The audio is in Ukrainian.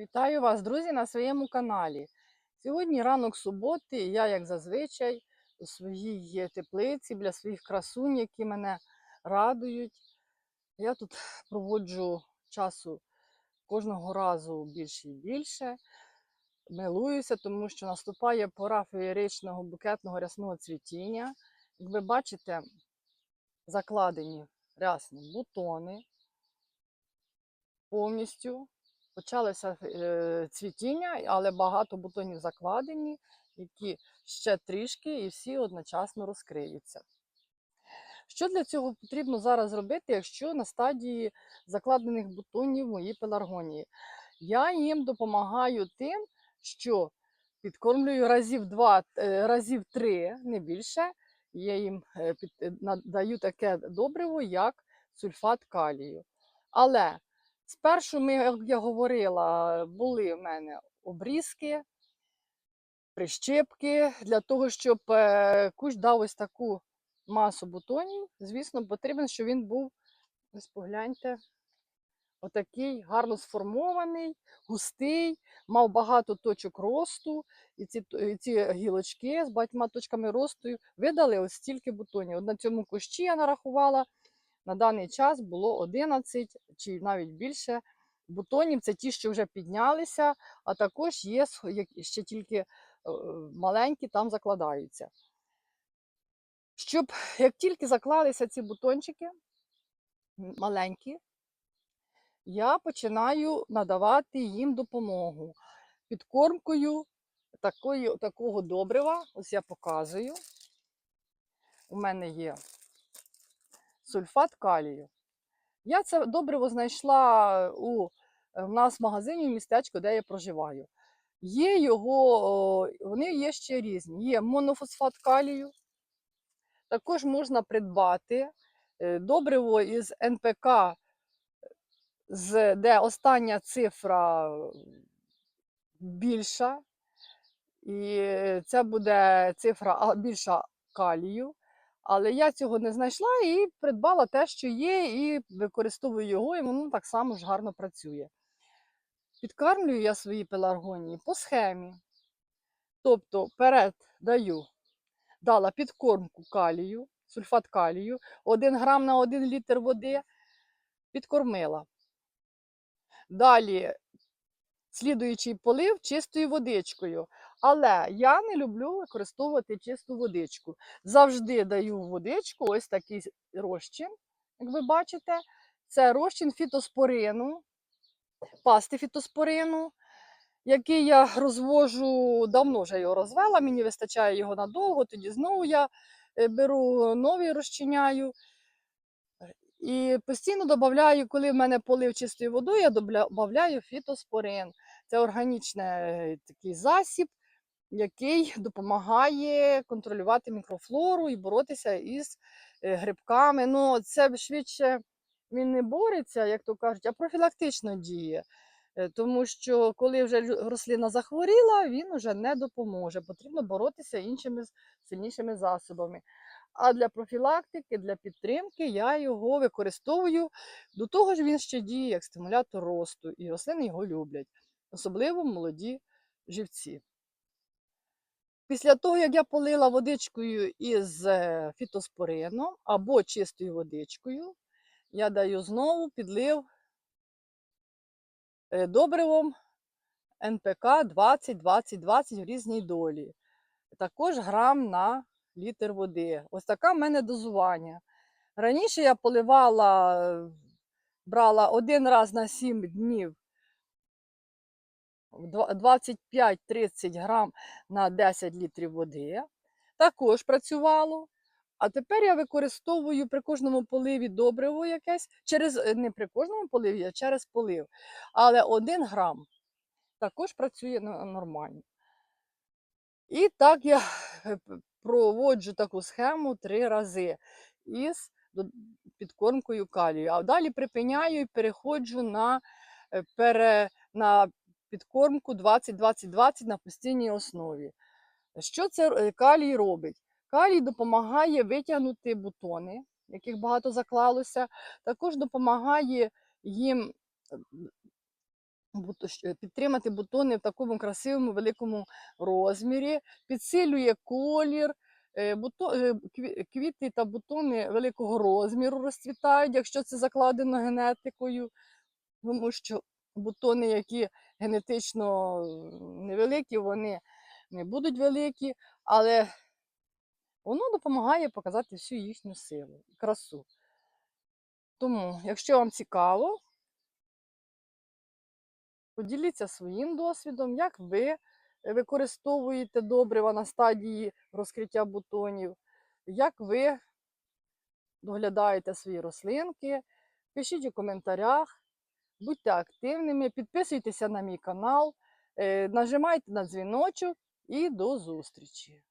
Вітаю вас, друзі, на своєму каналі. Сьогодні ранок суботи, я, як зазвичай, у своїй теплиці біля своїх красунь, які мене радують. Я тут проводжу часу кожного разу більше і більше. Милуюся, тому що наступає пора феєричного букетного рясного цвітіння. Як ви бачите, закладені рясні бутони повністю почалося е, цвітіння, але багато бутонів закладені, які ще трішки і всі одночасно розкриються. Що для цього потрібно зараз зробити, якщо на стадії закладених бутонів мої пеларгонії? Я їм допомагаю тим, що підкормлюю разів два, е, разів три, не більше. Я їм е, надаю таке добриво, як сульфат калію. Але Спершу ми, як я говорила, були в мене обрізки, прищепки для того, щоб е, кущ дав ось таку масу бутонів. Звісно, потрібно, щоб він був, ось погляньте, отакий гарно сформований, густий, мав багато точок росту, і ці, і ці гілочки з багатьма точками росту видали ось стільки бутонів. От на цьому кущі я нарахувала на даний час було 11 чи навіть більше бутонів. Це ті, що вже піднялися, а також є ще тільки е, маленькі там закладаються. Щоб як тільки заклалися ці бутончики маленькі, я починаю надавати їм допомогу підкормкою такої, такого добрива. Ось я показую. У мене є сульфат калію. Я це добриво знайшла у е, в нас в магазині в містечку, де я проживаю. Є його, вони є ще різні. Є монофосфат калію. Також можна придбати е, добриво із НПК, де остання цифра більша. І це буде цифра більша калію. Але я цього не знайшла і придбала те, що є, і використовую його, і воно так само ж гарно працює. Підкармлюю я свої пеларгонії по схемі. Тобто вперед даю, дала підкормку калію, сульфат калію, 1 грам на 1 літр води, підкормила. Далі слідуючий полив чистою водичкою. Але я не люблю використовувати чисту водичку. Завжди даю водичку ось такий розчин, як ви бачите. Це розчин фітоспорину, пасти фітоспорину, який я розвожу, давно вже його розвела, мені вистачає його надовго, тоді знову я е, беру новий, розчиняю. І постійно додаю, коли в мене полив чистою водою, я додаю фітоспорин. Це органічний е, такий засіб, який допомагає контролювати мікрофлору і боротися із е, грибками. Ну, це швидше він не бореться, як то кажуть, а профілактично діє. Е, Тому що коли вже рослина захворіла, він вже не допоможе. Потрібно боротися іншими сильнішими засобами. А для профілактики, для підтримки я його використовую. До того ж, він ще діє як стимулятор росту, і рослини його люблять, особливо молоді живці. Після того, як я полила водичкою із е, фітоспорином або чистою водичкою, я даю знову підлив добривом НПК 20-20-20 в різній долі. Також грам на літр води. Ось таке в мене дозування. Раніше я поливала, е, брала один раз на 7 днів 25-30 грам на 10 літрів води. Також працювало. А тепер я використовую при кожному поливі добриво якесь, через, е, не при кожному поливі, а через полив. Але 1 грам також працює нормально. І так я е, проводжу таку схему три рази із підкормкою калію. А далі припиняю і переходжу на, е, пере, на підкормку 20-20-20 на постійній основі. Що це е, калій робить? Калій допомагає витягнути бутони, яких багато заклалося, також допомагає їм підтримати бутони в такому красивому великому розмірі, підсилює колір. е, е, кві- Квіти та бутони великого розміру розцвітають, якщо це закладено генетикою, тому що бутони, які генетично невеликі, вони не будуть великі, але воно допомагає показати всю їхню силу і красу. Тому, якщо вам цікаво, поділіться своїм досвідом, як ви використовуєте добрива на стадії розкриття бутонів, як ви доглядаєте свої рослинки. Пишіть у коментарях, будьте активними, підписуйтеся на мій канал, е, нажимайте на дзвіночок і до зустрічі!